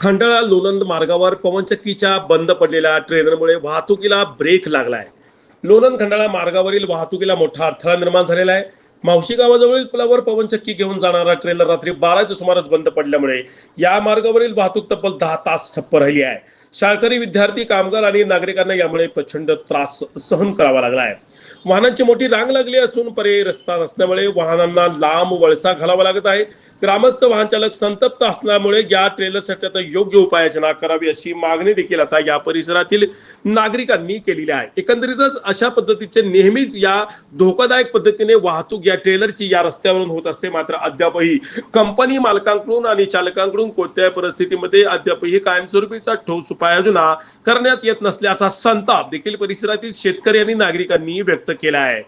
खंडाळा लोणंद मार्गावर पवनचक्कीच्या बंद पडलेल्या ट्रेनरमुळे वाहतुकीला ब्रेक लागलाय. लोणंद खंडाळा मार्गावरील वाहतुकीला मोठा अडथळा निर्माण झालेला आहे. मावशी गावाजवळील पुलावर पवनचक्की घेऊन जाणारा ट्रेलर रात्री बाराच्या सुमारास बंद पडल्यामुळे या मार्गावरील वाहतूक तब्बल दहा तास ठप्प राहिली आहे. शाळकरी विद्यार्थी कामगार आणि नागरिकांना यामुळे प्रचंड त्रास सहन करावा लागला आहे. वाहनांची मोठी रांग लागली असून पर्यायी रस्ता नसल्यामुळे वाहनांना लांब वळसा घालावा लागत आहे. ग्रामस्थ वाहन चालक संतप्त असल्यामुळे या ट्रेलरसाठी आता योग्य उपाययोजना करावी अशी मागणी देखील आता या परिसरातील नागरिकांनी केलेली आहे. एकंदरीतच अशा पद्धतीचे नेहमीच या धोकादायक पद्धतीने वाहतूक या ट्रेलरची या रस्त्यावरून होत असते. मात्र अद्यापही कंपनी मालकांकडून आणि चालकांकडून कोणत्याही परिस्थितीमध्ये अद्यापही कायमस्वरूपीचा ठोस उपाययोजना करण्यात येत नसल्याचा संताप देखील परिसरातील शेतकरी आणि नागरिकांनी व्यक्त केला आहे.